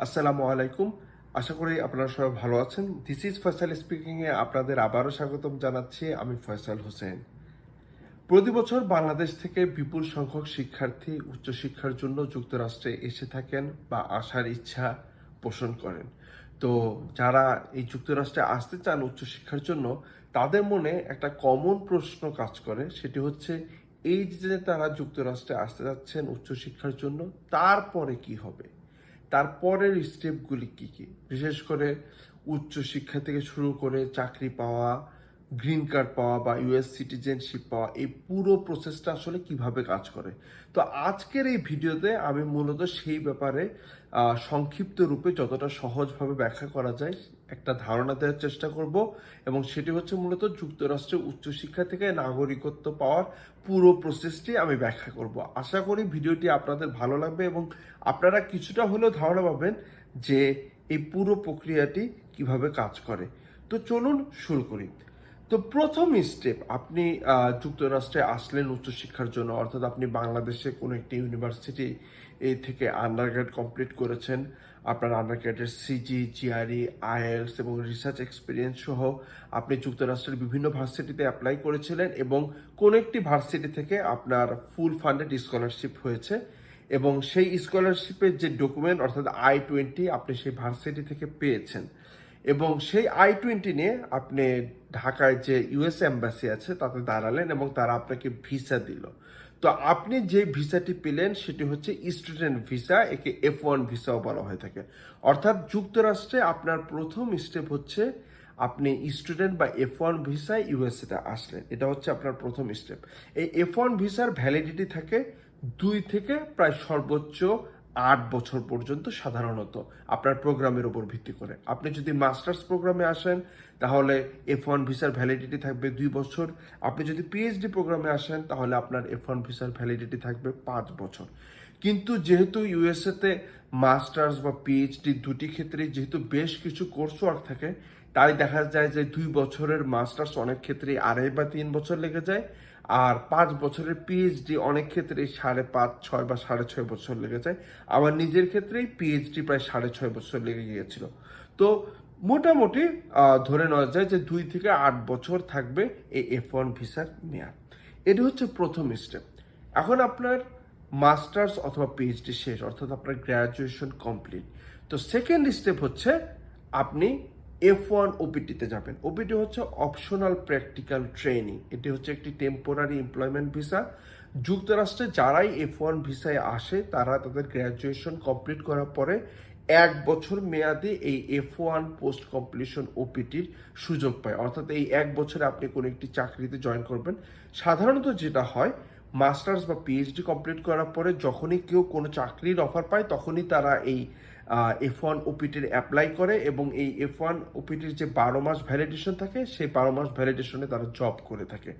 আসসালামু আলাইকুম। আশা করি আপনারা সবাই ভালো আছেন। দিস ইজ ফয়সাল স্পিকিং এ আপনাদের আবারও স্বাগতম জানাচ্ছি আমি ফয়সাল হোসেন। প্রতি বছর বাংলাদেশ থেকে বিপুল সংখ্যক শিক্ষার্থী উচ্চশিক্ষার জন্য যুক্তরাষ্ট্রে এসে থাকেন বা আসার ইচ্ছা পোষণ করেন। তো যারা এই যুক্তরাষ্ট্রে আসতে চান উচ্চশিক্ষার জন্য, তাদের মনে একটা কমন প্রশ্ন কাজ করে, সেটি হচ্ছে, এই যে তারা যুক্তরাষ্ট্রে আসতে যাচ্ছেন উচ্চশিক্ষার জন্য, তারপরে কি হবে? তারপরের স্টেপগুলি কী কী? বিশেষ করে উচ্চশিক্ষা থেকে শুরু করে চাকরি পাওয়া গ্রিন কার্ড পাওয়া বা ইউএস সিটিজেনশিপ পাওয়া, এই পুরো প্রসেসটা আসলে কীভাবে কাজ করে? তো আজকের এই ভিডিওতে আমি মূলত সেই ব্যাপারে সংক্ষিপ্ত রূপে যতটা সহজভাবে ব্যাখ্যা করা যায় একটা ধারণা দেওয়ার চেষ্টা করব এবং সেটি হচ্ছে মূলত যুক্তরাষ্ট্রের উচ্চশিক্ষা থেকে নাগরিকত্ব পাওয়ার পুরো প্রসেসটি আমি ব্যাখ্যা করব। আশা করি ভিডিওটি আপনাদের ভালো লাগবে এবং আপনারা কিছুটা হলেও ধারণা পাবেন যে এই পুরো প্রক্রিয়াটি কীভাবে কাজ করে। তো চলুন শুরু করি। তো প্রথম স্টেপ আপনি যুক্তরাষ্ট্রে আসলেন উচ্চশিক্ষার জন্য, অর্থাৎ আপনি বাংলাদেশে কোনো একটি ইউনিভার্সিটি এই থেকে আন্ডারগ্রেড কমপ্লিট করেছেন। আপনার আন্ডারগ্রেডের সিজি জিআরই আইএলস এবং রিসার্চ এক্সপিরিয়েন্স সহ আপনি যুক্তরাষ্ট্রের বিভিন্ন ভার্সিটিতে অ্যাপ্লাই করেছিলেন এবং কোনো একটি ভার্সিটি থেকে আপনার ফুল ফান্ডেড স্কলারশিপ হয়েছে এবং সেই স্কলারশিপের যে ডকুমেন্ট অর্থাৎ আই টোয়েন্টি আপনি সেই ভার্সিটি থেকে পেয়েছেন এবং সেই আই টোয়েন্টি নিয়ে আপনি ঢাকায় যে ইউএস এম্বাসি আছে তাতে দাঁড়ালেন এবং তারা আপনাকে ভিসা দিল। তো আপনি যে ভিসাটি পেলেন সেটি হচ্ছে স্টুডেন্ট ভিসা, একে এফ ওয়ান ভিসাও বলা হয়ে থাকে। অর্থাৎ যুক্তরাষ্ট্রে আপনার প্রথম স্টেপ হচ্ছে আপনি স্টুডেন্ট বা এফ ওয়ান ভিসায় ইউএসএতে আসলেন। এটা হচ্ছে আপনার প্রথম স্টেপ এই এফ ওয়ান ভিসার ভ্যালিডিটি থাকে দুই থেকে প্রায় সর্বোচ্চ আট বছর পর্যন্ত সাধারণত আপনার প্রোগ্রামের উপর ভিত্তি করে। আপনি যদি মাস্টার্স প্রোগ্রামে আসেন, তাহলে এফ ওয়ান ভিসার ভ্যালিডিটি থাকবে দুই বছর। আপনি যদি পিএইচডি প্রোগ্রামে আসেন, তাহলে আপনার এফ ওয়ান ভিসার ভ্যালিডিটি থাকবে পাঁচ বছর। কিন্তু যেহেতু ইউএসএতে মাস্টার্স বা পিএইচডি দুটি ক্ষেত্রে যেহেতু বেশ কিছু কোর্স ওয়ার্ক থাকে, তাই দেখা যায় যে দুই বছরের মাস্টার্স অনেক ক্ষেত্রে আড়াই বা তিন বছর লেগে যায়। আর পাঁচ বছরের পিএইচডি অনেক ক্ষেত্রে সাড়ে পাঁচ, ছয় বা সাড়ে ছয় বছর লেগে যায়। আমার নিজের ক্ষেত্রেই পিএইচডি প্রায় সাড়ে ছয় বছর লেগে গিয়েছিল। তো মোটামুটি ধরে নেওয়া যায় যে দুই থেকে আট বছর থাকবে এই এফ ওয়ান ভিসার মেয়াদ। এটি হচ্ছে প্রথম স্টেপ এখন আপনার মাস্টার্স অথবা পিএইচডি শেষ, অর্থাৎ আপনার গ্র্যাজুয়েশন কমপ্লিট তো সেকেন্ড স্টেপ হচ্ছে আপনি এফ ওয়ান ওপিটিতে যাবেন। ওপিটি হচ্ছে অপশনাল প্র্যাকটিক্যাল ট্রেনিং এটি হচ্ছে একটি টেম্পোরারি এমপ্লয়মেন্ট ভিসা যুক্তরাষ্ট্রে যারাই এফ ওয়ান ভিসায় আসে, তারা তাদের গ্র্যাজুয়েশন কমপ্লিট করার পরে এক বছর মেয়াদে এই এফ ওয়ান পোস্ট কমপ্লিশন ওপিটির সুযোগ পায়। অর্থাৎ এই এক বছরে আপনি কোনো একটি চাকরিতে জয়েন করবেন। সাধারণত যেটা হয় মাস্টার্স বা পিএইচডি কমপ্লিট করার পরে যখনই কেউ কোনো চাকরির অফার পায়, তখনই তারা এই এফ ওয়ান ওপিটির অ্যাপ্লাই করে এবং এই এফ ওয়ান ওপিটির যে বারো মাস ভ্যালিডেশন থাকে, সেই বারো মাস ভ্যালিডেশনে তারা জব করে থাকে।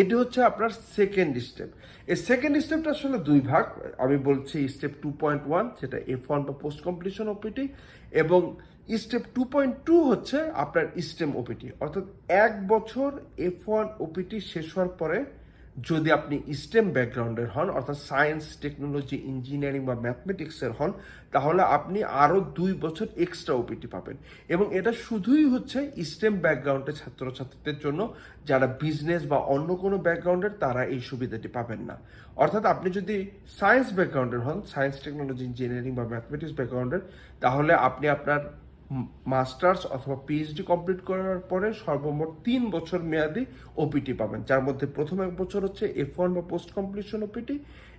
এটি হচ্ছে আপনার সেকেন্ড স্টেপ এই সেকেন্ড স্টেপটা আসলে দুই ভাগ। আমি বলছি স্টেপ টু পয়েন্ট ওয়ান যেটা এফ ওয়ান বা পোস্ট কমপ্লিশন ওপিটি এবং স্টেপ টু পয়েন্ট টু হচ্ছে আপনার স্টেম ওপিটি অর্থাৎ এক বছর এফ ওয়ান ওপিটি শেষ হওয়ার পরে যদি আপনি স্টেম ব্যাকগ্রাউন্ডের হন, অর্থাৎ সায়েন্স টেকনোলজি ইঞ্জিনিয়ারিং বা ম্যাথমেটিক্সের হন, তাহলে আপনি আরও দুই বছর এক্সট্রা ওপিটি পাবেন। এবং এটা শুধুই হচ্ছে স্টেম ব্যাকগ্রাউন্ডের ছাত্রছাত্রীদের জন্য, যারা বিজনেস বা অন্য কোনো ব্যাকগ্রাউন্ডের তারা এই সুবিধাটি পাবেন না। অর্থাৎ আপনি যদি সায়েন্স ব্যাকগ্রাউন্ডের হন সায়েন্স টেকনোলজি ইঞ্জিনিয়ারিং বা ম্যাথমেটিক্স ব্যাকগ্রাউন্ডের তাহলে আপনি আপনার মাস্টার্স অথবা পিএইচডি কমপ্লিট করার পরে সর্বমোট তিন বছর মেয়াদি ওপিটি পাবেন, যার মধ্যে প্রথম এক বছর হচ্ছে এফ ওয়ান বা পোস্ট কমপ্লিশন ওপিটি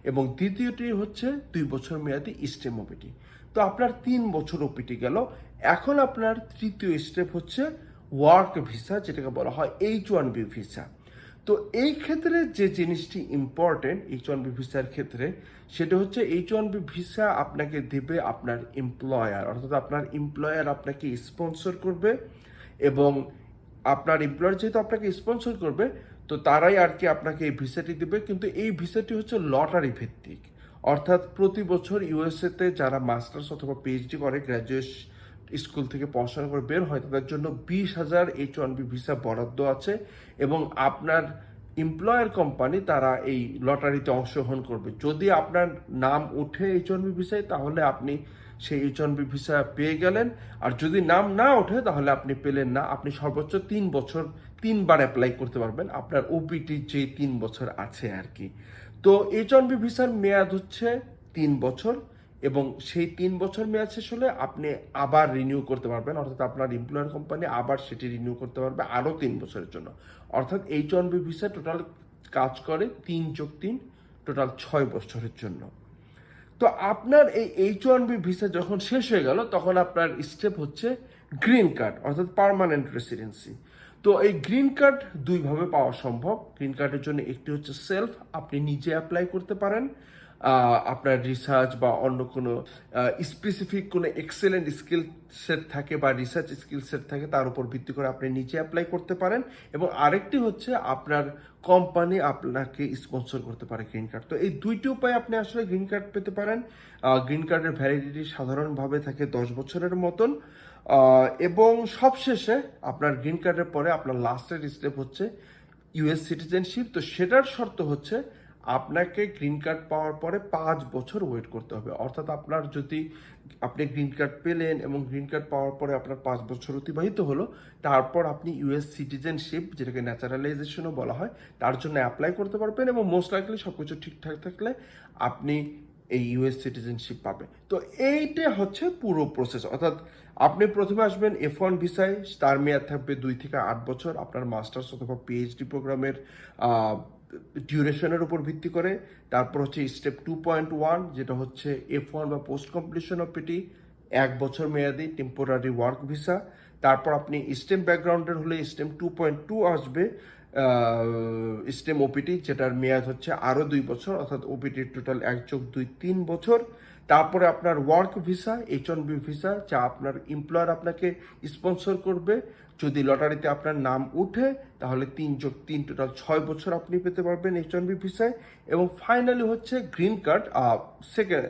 এবং দ্বিতীয়টি হচ্ছে দুই বছর মেয়াদি স্টেম ওপিটি তো আপনার তিন বছর ওপিটি গেল, এখন আপনার তৃতীয় স্টেপ হচ্ছে ওয়ার্ক ভিসা যেটাকে বলা হয় এইচ ওয়ান বি ভিসা তো এই ক্ষেত্রে যে জিনিসটি ইম্পর্টেন্ট এইচ ওয়ান বি ভিসার ক্ষেত্রে সেটা হচ্ছে এইচ ওয়ান বি ভিসা আপনাকে দেবে আপনার এমপ্লয়ার অর্থাৎ আপনার এমপ্লয়ার আপনাকে স্পন্সর করবে এবং আপনার এমপ্লয়ার যেহেতু আপনাকে স্পন্সর করবে, তো তারাই আর কি আপনাকে এই ভিসাটি দেবে। কিন্তু এই ভিসাটি হচ্ছে লটারি ভিত্তিক। অর্থাৎ প্রতি বছর ইউএসএতে যারা মাস্টার্স অথবা পিএইচডি করে গ্র্যাজুয়েশন স্কুল থেকে পড়াশোনা করে বের হয়, তাদের জন্য বিশ হাজার এইচ ওয়ান বি ভিসা বরাদ্দ আছে এবং আপনার এমপ্লয়ার কোম্পানি তারা এই লটারিতে অংশগ্রহণ করবে। যদি আপনার নাম ওঠে এইচ ওয়ান ভিসায় তাহলে আপনি সেই এইচ ওয়ান ভিসা পেয়ে গেলেন। আর যদি নাম না ওঠে, তাহলে আপনি পেলেন না। আপনি সর্বোচ্চ তিন বছর, তিনবার অ্যাপ্লাই করতে পারবেন। আপনার ওপিটি যে তিন বছর আছে আর কি। তো এইচ ওয়ান ভিসার মেয়াদ হচ্ছে তিন বছর। এবং সেই তিন বছর মেয়াদ শেষ হলে আপনি আবার রিনিউ করতে পারবেন। অর্থাৎ আপনার এমপ্লয়ার কোম্পানি আবার সেটি রিনিউ করতে পারবে আরও তিন বছরের জন্য। অর্থাৎ H one B visa total কাজ করে তিন যোগ তিন টোটাল ছয় বছরের জন্য। তো আপনার এই এইচ ওয়ান বি ভিসা যখন শেষ হয়ে গেল, তখন আপনার স্টেপ হচ্ছে গ্রিন কার্ড অর্থাৎ পার্মানেন্ট রেসিডেন্সি তো এই গ্রিন কার্ড দুইভাবে পাওয়া সম্ভব। গ্রিন কার্ডের জন্য একটি হচ্ছে সেলফ আপনি নিজে অ্যাপ্লাই করতে পারেন। আপনার রিসার্চ বা অন্য কোনো স্পেসিফিক কোনো এক্সেলেন্ট স্কিল সেট থাকে বা রিসার্চ স্কিল সেট থাকে, তার উপর ভিত্তি করে আপনি নিজে অ্যাপ্লাই করতে পারেন। এবং আরেকটি হচ্ছে আপনার কোম্পানি আপনাকে স্পন্সর করতে পারে গ্রিন কার্ড তো এই দুইটি উপায়ে আপনি আসলে গ্রিন কার্ড পেতে পারেন। গ্রিন কার্ডের ভ্যালিডিটি সাধারণভাবে থাকে দশ বছরের মতন। এবং সবশেষে আপনার গ্রিন কার্ডের পরে আপনার লাস্টের স্টেপ হচ্ছে ইউএস সিটিজেনশিপ তো সেটার শর্ত হচ্ছে আপনাকে গ্রিন কার্ড পাওয়ার পরে পাঁচ বছর ওয়েট করতে হবে। অর্থাৎ আপনার যদি আপনি গ্রিন কার্ড পেলেন এবং গ্রিন কার্ড পাওয়ার পরে আপনার পাঁচ বছর অতিবাহিত হলো, তারপর আপনি ইউএস সিটিজেনশিপ যেটাকে ন্যাচারালাইজেশনও বলা হয়, তার জন্য অ্যাপ্লাই করতে পারবেন এবং মোস্ট লাইকলি সব কিছু ঠিকঠাক থাকলে আপনি এই ইউএস সিটিজেনশিপ পাবে তো এইটা হচ্ছে পুরো প্রসেস অর্থাৎ আপনি প্রথমে আসবেন এফ ওয়ান ভিসায় তার মেয়াদ থাকবে দুই থেকে আট বছর। আপনার মাস্টার্স অথবা পিএইচডি প্রোগ্রামের ডিউরেশনের উপর ভিত্তি করে। তারপর হচ্ছে স্টেপ টু পয়েন্ট ওয়ান যেটা হচ্ছে এফ ওয়ান বা পোস্ট কমপ্লিশন অফ পিটি এক বছর মেয়াদি টেম্পোরারি ওয়ার্ক ভিসা তারপর আপনি স্টেম ব্যাকগ্রাউন্ডের হলে স্টেম টু পয়েন্ট টু আসবে স্টেম ওপিটি যেটার মেয়াদ হচ্ছে আরও দুই বছর, অর্থাৎ ওপিটির টোটাল এক যোগ দুই তিন বছর। তারপরে আপনার work visa H one B visa যা আপনার এমপ্লয়ার আপনাকে স্পন্সর করবে। যদি লটারিতে আপনার নাম উঠে, তাহলে তিন যোগ তিন টোটাল ছয় বছর আপনি পেতে পারবেন এইচ ওয়ান বি ভিসায় এবং ফাইনালি হচ্ছে গ্রিন কার্ড সেকেন্ড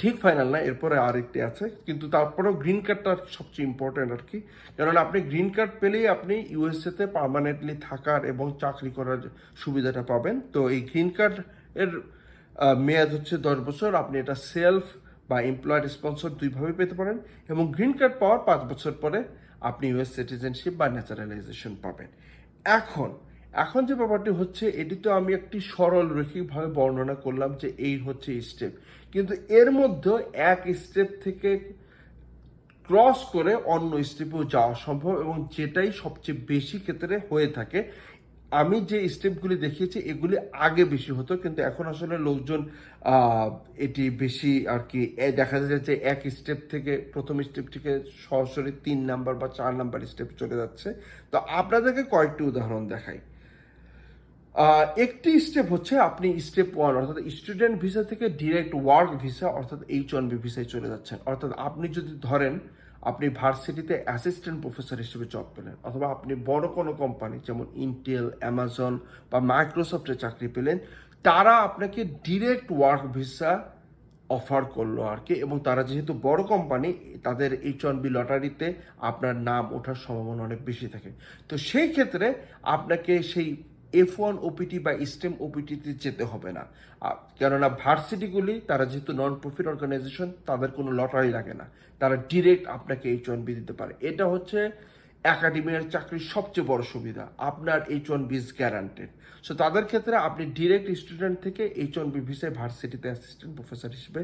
ঠিক ফাইনাল না, এরপরে আরেকটি আছে। কিন্তু তারপরেও গ্রিন কার্ডটা সবচেয়ে ইম্পর্টেন্ট আর কি। কারণ আপনি গ্রিন কার্ড পেলেই আপনি ইউএসএতে পার্মানেন্টলি থাকার এবং চাকরি করার সুবিধাটা পাবেন। তো এই গ্রিন কার্ড এর মেয়াদ হচ্ছে দশ বছর। আপনি এটা সেলফ বা এমপ্লয়ার স্পন্সর দুইভাবে পেতে পারেন এবং গ্রিন কার্ড পাওয়ার পাঁচ বছর পরে আপনি ইউএস সিটিজেনশিপ বা ন্যাচারালাইজেশন পাবেন। এখন এখন যে ব্যাপারটি হচ্ছে, এটি তো আমি একটি সরল রৈখিকভাবে বর্ণনা করলাম যে এই হচ্ছে স্টেপ কিন্তু এর মধ্যে এক স্টেপ থেকে ক্রস করে অন্য স্টেপেও যাওয়া সম্ভব এবং যেটাই সবচেয়ে বেশি ক্ষেত্রে হয়ে থাকে আমি যে স্টেপগুলি দেখিয়েছি, এগুলি আগে বেশি হতো, কিন্তু এখন আসলে লোকজন এটি বেশি আর কি দেখা যায় যে এক স্টেপ থেকে প্রথম স্টেপ থেকে সরাসরি তিন নাম্বার বা চার নাম্বার স্টেপ চলে যাচ্ছে। তো আপনাদেরকে কয়েকটি উদাহরণ দেখাই। একটি স্টেপ হচ্ছে আপনি স্টেপ ওয়ান, অর্থাৎ স্টুডেন্ট ভিসা থেকে ডিরেক্ট ওয়ার্ক ভিসা, অর্থাৎ এইচ ওয়ান বি ভিসায় চলে যাচ্ছেন। অর্থাৎ আপনি যদি ধরেন আপনি ভার্সিটিতে অ্যাসিস্ট্যান্ট প্রফেসর হিসেবে জব পেলেন, অথবা আপনি বড় কোনো কোম্পানি যেমন ইন্টেল অ্যামাজন বা মাইক্রোসফটে চাকরি পেলেন, তারা আপনাকে ডিরেক্ট ওয়ার্ক ভিসা অফার করল আর কি, এবং তারা যেহেতু বড় কোম্পানি তাদের এইচ ওয়ান বি লটারিতে আপনার নাম ওঠার সম্ভাবনা অনেক বেশি থাকে। তো সেই ক্ষেত্রে আপনাকে সেই এফ ওয়ান ওপিটি বা স্টেম ওপিটিতে যেতে হবে না। কেননা ভার্সিটিগুলি, তারা যেহেতু নন প্রফিট অর্গানাইজেশন তাদের কোনো লটারি লাগে না। তারা ডিরেক্ট আপনাকে এইচ ওয়ান বি দিতে পারে। এটা হচ্ছে একাডেমিয়ার চাকরির সবচেয়ে বড় সুবিধা, আপনার H one B's guaranteed so তাদের ক্ষেত্রে আপনি ডিরেক্ট স্টুডেন্ট থেকে এইচ ওয়ান বি ভিসায় ভার্সিটিতে অ্যাসিস্ট্যান্ট প্রফেসর হিসেবে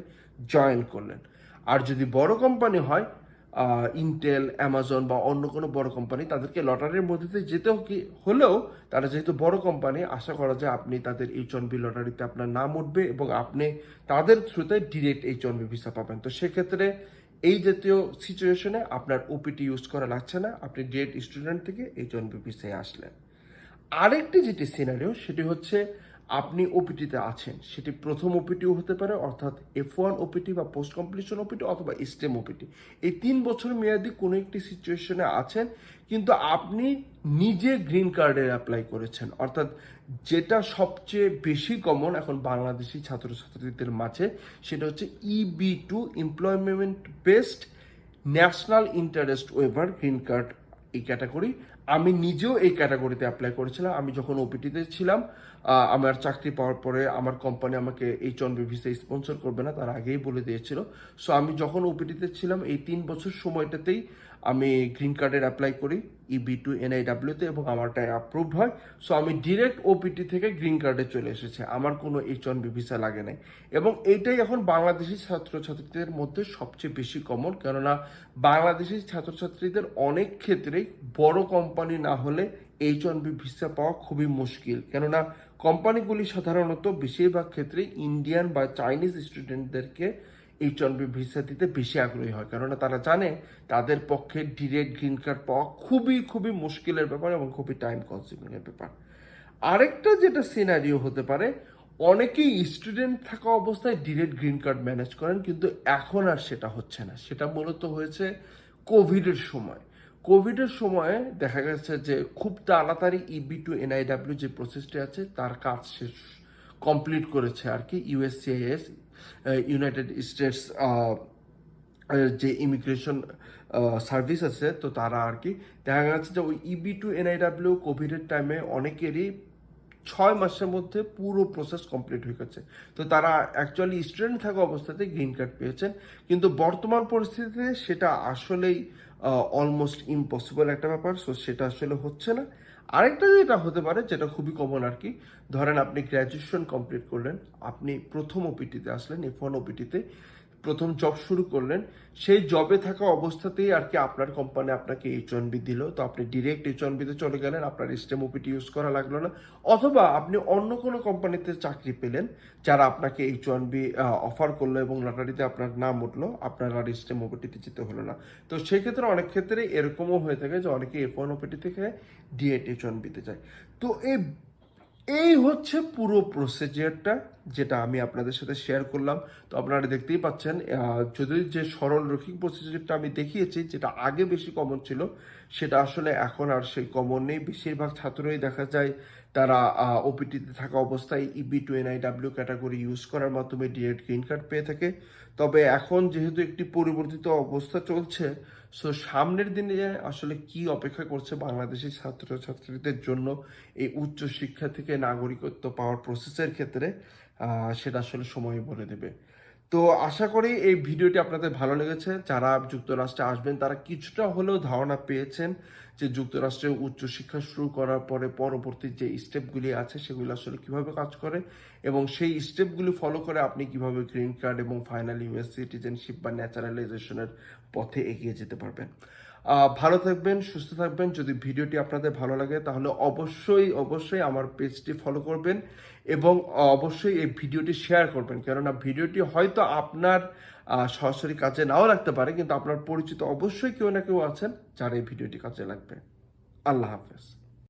জয়েন করলেন। আর যদি বড় কোম্পানি হয় ইন্টেল অ্যামাজন বা অন্য কোনো বড় কোম্পানি তাদেরকে লটারির মধ্যে দিয়ে যেতেও কি হলেও তারা যেহেতু বড় কোম্পানি আশা করা যায় আপনি তাদের এইচ বি লটারিতে আপনার নাম উঠবে এবং আপনি তাদের থ্রুতে ডিরেক্ট এইচ বি ভিসা পাবেন। তো সেক্ষেত্রে এই জাতীয় সিচুয়েশনে আপনার ওপিটি ইউজ করা লাগছে না। আপনি ডিরেক্ট স্টুডেন্ট থেকে এইচ বি ভিসায় আসলেন। আরেকটি যেটি সিনারিও সেটি হচ্ছে আপনি ওপিটিতে আছেন, সেটি প্রথম ওপিটিও হতে পারে, অর্থাৎ এফ ওয়ান ওপিটি বা পোস্ট কমপ্লিশন ওপিটি অথবা স্টেম ওপিটি। এই তিন বছর মেয়াদি কোনো একটি সিচুয়েশনে আছেন, কিন্তু আপনি নিজে গ্রিন কার্ডের অ্যাপ্লাই করেছেন। অর্থাৎ যেটা সবচেয়ে বেশি কমন এখন বাংলাদেশি ছাত্রছাত্রীদের মাঝে, সেটা হচ্ছে EB two employment based national interest waiver green card এই ক্যাটাগরি আমি নিজেও এই ক্যাটাগরিতে অ্যাপ্লাই করেছিলাম। আমি যখন ওপিটিতে ছিলাম আমার চাকরি পাওয়ার পরে আমার কোম্পানি আমাকে H one B visa sponsor করবে না, তার আগেই বলে দিয়েছিল। সো আমি যখন ওপিটিতে ছিলাম, এই তিন বছর সময়টাতেই আমি গ্রিন কার্ডের অ্যাপ্লাই করি ইবি টু এনআইডাব্লিউতে এবং আমারটা অ্যাপ্রুভড হয়। সো আমি ডিরেক্ট ওপিটি থেকে গ্রিন কার্ডে চলে এসেছে। আমার কোনো এইচ ওয়ান বি ভিসা লাগে নাই। এবং এইটাই এখন বাংলাদেশি ছাত্রছাত্রীদের মধ্যে সবচেয়ে বেশি কমন কেননা, বাংলাদেশি ছাত্রছাত্রীদের অনেক ক্ষেত্রেই বড় কোম্পানি না হলে এইচ ওয়ান বি ভিসা পাওয়া খুবই মুশকিল। কেননা কোম্পানিগুলি সাধারণত বেশিরভাগ ক্ষেত্রেই ইন্ডিয়ান বা চাইনিজ স্টুডেন্টদেরকে এইচ ওয়ান ভিসা দিতে বেশি আগ্রহী হয়। কেননা তারা জানে তাদের পক্ষে ডিরেক্ট গ্রিন কার্ড পাওয়া খুবই খুবই মুশকিলের ব্যাপার এবং খুবই টাইম কনজিউমিং এর ব্যাপার। আরেকটা যেটা সিনারিও হতে পারে, অনেকেই স্টুডেন্ট থাকা অবস্থায় ডিরেক্ট গ্রিন কার্ড ম্যানেজ করেন, কিন্তু এখন আর সেটা হচ্ছে না। সেটা মূলত হয়েছে কোভিডের সময়। কোভিডের সময়ে দেখা গেছে যে খুব তাড়াতাড়ি ইবি টু এনআইডাব্লিউ যে প্রসেসটি আছে, তার কাজ শেষ কমপ্লিট করেছে আর কি ইউএসসিআইএস ইউনাইটেড স্টেটস যে ইমিগ্রেশন সার্ভিস আছে, তো তারা আর কি দেখা যাচ্ছে যে ওই ইবি টু এনআইডাব্লিউ কোভিডের টাইমে অনেকেরই ছয় মাসের মধ্যে পুরো প্রসেস কমপ্লিট হয়ে গেছে। তো তারা অ্যাকচুয়ালি স্টুডেন্ট থাকা অবস্থাতে গ্রিন কার্ড পেয়েছেন। কিন্তু বর্তমান পরিস্থিতিতে সেটা আসলেই অলমোস্ট ইম্পসিবল একটা ব্যাপার। সো সেটা আসলে হচ্ছে না। আরেকটা যেটা হতে পারে, যেটা খুবই কমন আর কি ধরেন আপনি গ্র্যাজুয়েশন কমপ্লিট করলেন, আপনি প্রথম ওপিটিতে আসলেন এফ ওয়ান ওপিটিতে প্রথম জব শুরু করলেন, সেই জবে থাকা অবস্থাতেই আর কি আপনার কোম্পানি আপনাকে এইচ ওয়ান বি দিল। তো আপনি ডিরেক্ট এইচ ওয়ান বিতে চলে গেলেন, আপনার স্টেম ওপিটি ইউজ করা লাগল না। অথবা আপনি অন্য কোনো কোম্পানিতে চাকরি পেলেন, যারা আপনাকে এইচ ওয়ান বি অফার করল এবং লটারিতে আপনার নাম উঠল, আপনার আর স্টেম ওপিটিতে যেতে হলো না। তো সেই ক্ষেত্রে অনেক ক্ষেত্রে এরকমও হয়ে থাকে যে অনেকে এফ ওয়ান ওপিটি থেকে ডিএট এইচ ওয়ান বিতে যায়। তো এই এই হচ্ছে পুরো প্রসিজিয়ারটা যেটা আমি আপনাদের সাথে শেয়ার করলাম। তো আপনারা দেখতেই পাচ্ছেন যদি যে সরল রৈখিক প্রসিজিয়ারটা আমি দেখিয়েছি, যেটা আগে বেশি কমন ছিল, সেটা আসলে এখন আর সেই কমন নেই। বেশিরভাগ ছাত্রই দেখা যায় তারা ওপিটিতে থাকা অবস্থায় EB two NIW category use করার মাধ্যমে ডিএড গ্রিন কার্ড পেয়ে থাকে। তবে এখন যেহেতু একটি পরিবর্তিত অবস্থা চলছে সো সামনের দিনে আসলে কি অপেক্ষা করছে বাংলাদেশি ছাত্রছাত্রীদের জন্য এই উচ্চ শিক্ষা থেকে নাগরিকত্ব পাওয়ার প্রসেসের ক্ষেত্রে সেটা আসলে সময় বলে দেবে। তো আশা করি এই ভিডিওটি আপনাদের ভালো লেগেছে। যারা যুক্তরাষ্ট্রে আসবেন, তারা কিছুটা হলেও ধারণা পেয়েছেন যে যুক্তরাষ্ট্রে উচ্চশিক্ষা শুরু করার পরে পরবর্তী যে স্টেপগুলি আছে, সেগুলি আসলে কীভাবে কাজ করে এবং সেই স্টেপগুলি ফলো করে আপনি কীভাবে গ্রিন কার্ড এবং ফাইনাল ইউএস সিটিজেনশিপ বা ন্যাচারালাইজেশনের পথে এগিয়ে যেতে পারবেন। ভালো থাকবেন, সুস্থ থাকবেন। যদি ভিডিওটি আপনাদের ভালো লাগে, তাহলে অবশ্যই অবশ্যই আমার পেজটি ফলো করবেন এবং অবশ্যই এই ভিডিওটি শেয়ার করবেন। কেননা ভিডিওটি হয়তো আপনার সরাসরি কাজে নাও লাগতে পারে, কিন্তু আপনার পরিচিত অবশ্যই কেউ না কেউ আছেন যার এই ভিডিওটি কাজে লাগবে। আল্লাহ হাফেজ।